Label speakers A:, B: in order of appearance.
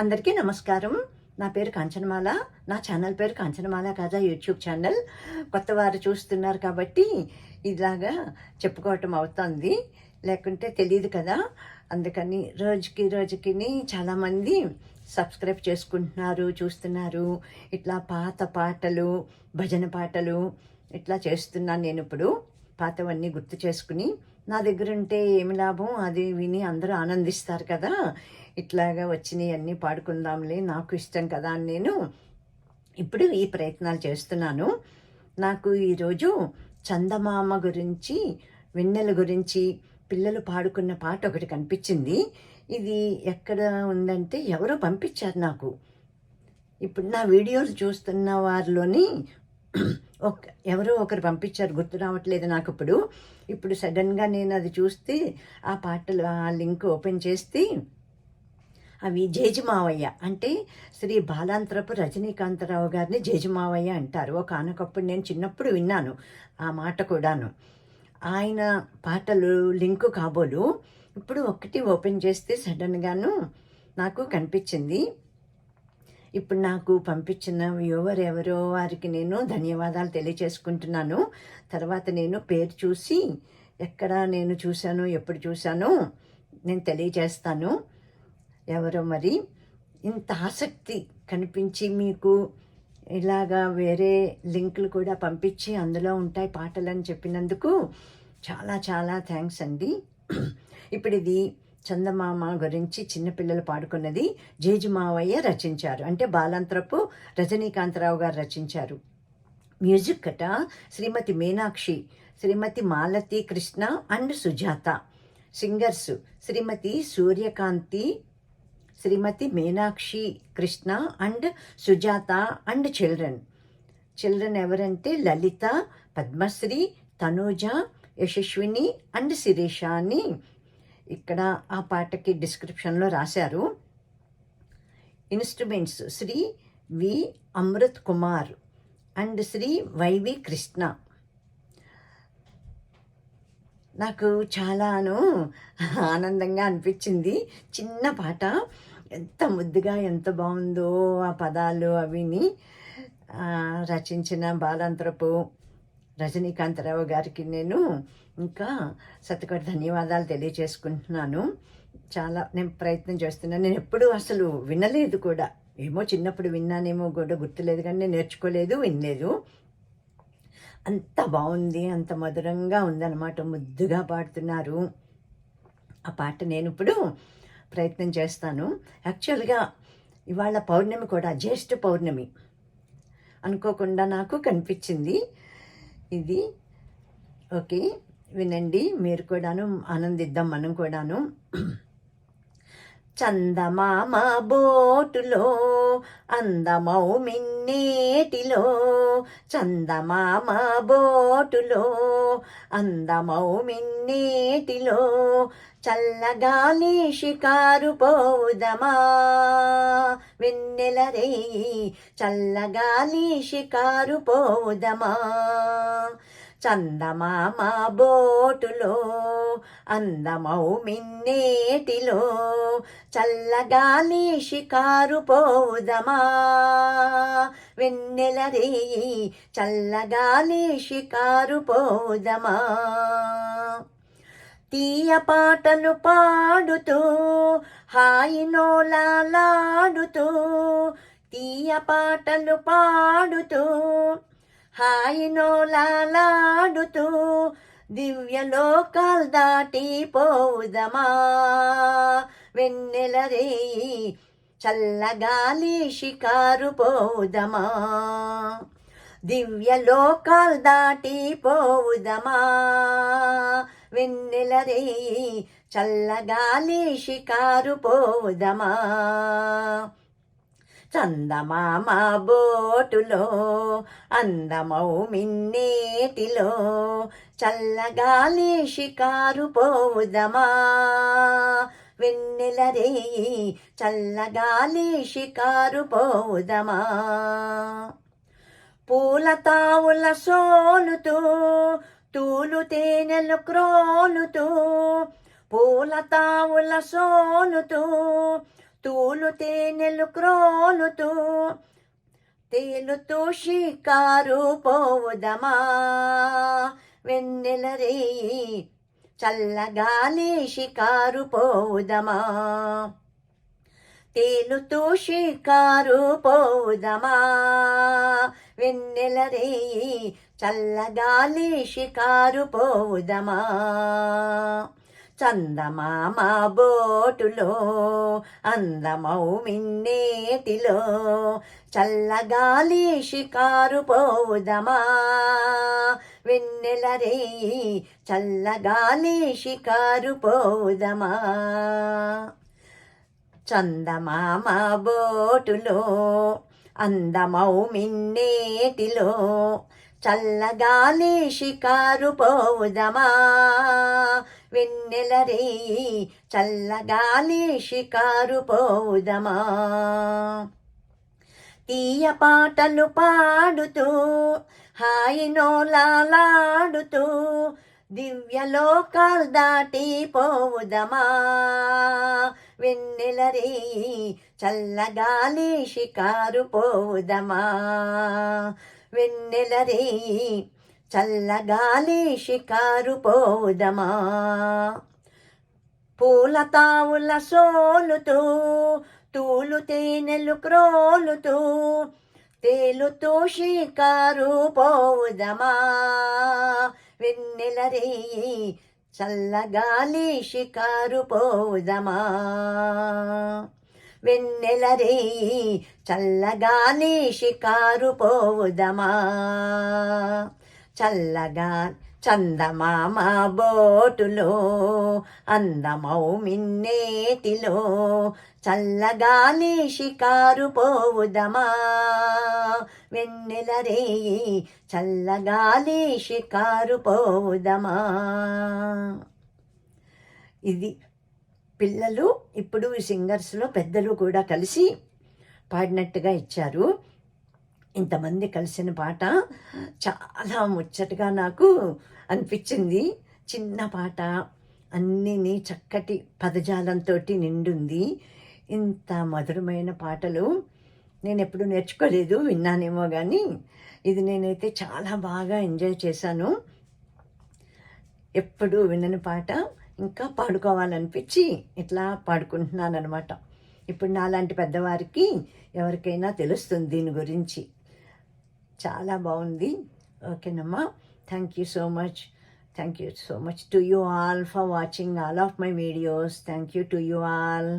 A: అందరికీ నమస్కారం. నా పేరు కాంచనమాల. నా ఛానల్ పేరు కాంచనమాల కాజా యూట్యూబ్ ఛానల్. కొత్త వారు చూస్తున్నారు కాబట్టి ఇలాగా చెప్పుకోవటం అవుతుంది. లేకుంటే తెలియదు కదా. అందుకని రోజుకి రోజుకి చాలామంది సబ్స్క్రైబ్ చేసుకుంటున్నారు చూస్తున్నారు. ఇట్లా పాత పాటలు భజన పాటలు ఇట్లా చేస్తున్నాను నేను ఇప్పుడు. పాతవన్నీ గుర్తు చేసుకుని నా దగ్గర ఉంటే ఏమి లాభం? అది విని అందరూ ఆనందిస్తారు కదా. ఇట్లాగా వచ్చినాయి అన్నీ పాడుకుందాంలే నాకు ఇష్టం కదా అని నేను ఇప్పుడు ఈ ప్రయత్నాలు చేస్తున్నాను. నాకు ఈరోజు చందమామ గురించి వెన్నెల గురించి పిల్లలు పాడుకున్న పాట ఒకటి కనిపించింది. ఇది ఎక్కడ ఉందంటే ఎవరో పంపించారు నాకు. ఇప్పుడు నా వీడియోలు చూస్తున్న వారిలోని ఒక ఎవరో ఒకరు పంపించారు గుర్తు రావట్లేదు నాకు ఇప్పుడు. ఇప్పుడు సడన్గా నేను అది చూస్తే ఆ పాటలు ఆ లింక్ ఓపెన్ చేస్తే అవి జేజుమావయ్య. అంటే శ్రీ బాలాంతరపు రజనీకాంతరావు గారిని జేజుమావయ్య అంటారు. ఒక ఆనకప్పుడు నేను చిన్నప్పుడు విన్నాను ఆ మాట కూడాను. ఆయన పాటలు లింకు కాబోలు ఇప్పుడు ఒకటి ఓపెన్ చేస్తే సడన్గాను నాకు కనిపించింది. ఇప్పుడు నాకు పంపించిన వ్యూవర్ ఎవరో వారికి నేను ధన్యవాదాలు తెలియచేసుకుంటున్నాను తర్వాత నేను పేరు చూసి ఎక్కడ నేను చూశాను ఎప్పుడు చూశానో నేను తెలియజేస్తాను. ఎవరో మరి? ఇంత ఆసక్తి కనిపించి మీకు ఇలాగా వేరే లింకులు కూడా పంపించి అందులో ఉంటాయి పాటలు అని చెప్పినందుకు చాలా చాలా థ్యాంక్స్ అండి. ఇప్పుడు ఇది చందమామ గురించి చిన్నపిల్లలు పాడుకున్నది జేజుమావయ్య రచించారు. అంటే బాలాంత్రపు రజనీకాంతరావు గారు రచించారు. మ్యూజిక్ కట Shrimati Meenakshi Shrimati Malathi Krishna and Sujatha. Singers Shrimati Suryakanthi Shrimati Meenakshi Krishna and Sujatha and children. Children ఎవరంటే లలిత పద్మశ్రీ తనూజ యశస్విని అండ్ శిరీష అని ఇక్కడ ఆ పాటకి డిస్క్రిప్షన్లో రాశారు. Instruments Shri V Amrut Kumar and Shri V Y Krishna. నాకు చాలాను ఆనందంగా అనిపించింది. చిన్న పాట. ఎంత ముద్దుగా ఎంత బాగుందో ఆ పదాలు అవిని రచించిన బాలాంతరపు రజనీకాంతరావు గారికి నేను ఇంకా సతకటి ధన్యవాదాలు తెలియచేసుకుంటున్నాను చాలా నేను ప్రయత్నం చేస్తున్నాను. నేను ఎప్పుడూ అసలు వినలేదు కూడా. ఏమో చిన్నప్పుడు విన్నానేమో కూడా గుర్తులేదు కానీ నేను నేర్చుకోలేదు వినలేదు. అంత బాగుంది అంత మధురంగా ఉందన్నమాట. ముద్దుగా పాడుతున్నారు. ఆ పాట నేను ఇప్పుడు ప్రయత్నం చేస్తాను. యాక్చువల్గా ఇవాళ పౌర్ణమి కూడా జ్యేష్ఠ పౌర్ణమి అనుకోకుండా నాకు కనిపించింది. ఇది ఓకే వినండి మీరు కూడాను ఆనందిద్దాం మనం కూడాను. చందమామ బోటులో అందమౌ మిన్నేటిలో. చందమామ బోటులో అందమౌ మిన్నేటిలో. చల్లగాలి షికారు పోదమా? వెన్నెలరే చల్లగాలి షికారు పోదమా? చందమామ బోటులో అందమౌ మిన్నేటిలో చల్లగాలి షికారు పోదమా? వెన్నెలరే చల్లగాలి షికారు పోదమా? తీయ పాటలు పాడుతూ హాయి నోలాడుతూ తీయ పాటలు పాడుతూ హాయి నోలాడుతూ దివ్యలోకాలు దాటి పోదమా వెన్నెల రేయి చల్లగాలి షికారు పోదమా దివ్యలోకాలు దాటి పోదమా వెన్నెల చల్లగాలి షికారు పోదమా చందమామ బోటులో అందమౌ మిన్నేటిలో చల్లగాలి షికారు పోదమా వెన్నెల చల్లగాలి షికారు పోదమా పూల తావుల సోలుతూ తూలు తేనెలు క్రోలుతూ పూల తావుల సోలుతూ తూలు తేనెలు క్రోలుతూ తేలుతూ షికారు పోవుదమా? వెన్నెల రేయి చల్లగాలి షికారు పోవుదమా? తేలుతూ షికారు పోవుదమా? వెన్నెల రేయి చల్లగాలి షికారు పోవుదమా? చందమామ బోటులో అందమౌ మిన్నేతిలో చల్లగాలి షికారు పోవుదమా? వెన్నెల రేయి చల్లగాలి షికారు పోవుదమా? చందమామ బోటులో అందమౌ మిన్నేటిలో చల్లగాలి షికారు పోవుదమా? వెన్నెల చల్లగాలి షికారు పోవుదమా? తీయ పాటలు పాడుతూ హాయి నోలాడుతూ దివ్యలోకాలు దాటి పోవుదమా? వెన్నెల చల్లగాలి షికారు పోవుదమా? వెన్నెలరే రేయి చల్లగాలి షికారు పోదమా? పూల తావుల సోలుతూ తూలు తేనెలు క్రోలుతూ తేలుతూ షికారు పోదమా? వెన్నెల చల్లగాలి షికారు పోదమా? వెన్నెల రేయి చల్లగాలి షికారు పోవుదమా? చల్లగా చందమామ బోటులో అందమౌ మిన్నేటిలో చల్లగాలి షికారు పోవుదమా? వెన్నెల రేయి చల్లగాలి షికారు పోవుదమా? ఇది పిల్లలు ఇప్పుడు ఈ సింగర్స్లో పెద్దలు కూడా కలిసి పాడినట్టుగా ఇచ్చారు. ఇంతమంది కలిసిన పాట చాలా ముచ్చటగా నాకు అనిపించింది. చిన్న పాట అన్నీ చక్కటి పదజాలంతో నిండుంది. ఇంత మధురమైన పాటలు నేను ఎప్పుడు నేర్చుకోలేదు విన్నానేమో కానీ ఇది నేనైతే చాలా బాగా ఎంజాయ్ చేశాను. ఎప్పుడు వినని పాట ఇంకా పాడుకోవాలనిపించి ఇట్లా పాడుకుంటున్నాను అనమాట ఇప్పుడు నాలాంటి పెద్దవారికి ఎవరికైనా తెలుస్తుంది దీని గురించి. చాలా బాగుంది. ఓకేనమ్మా. Thank you so much thank you so much to you all for watching all of my videos thank you to you all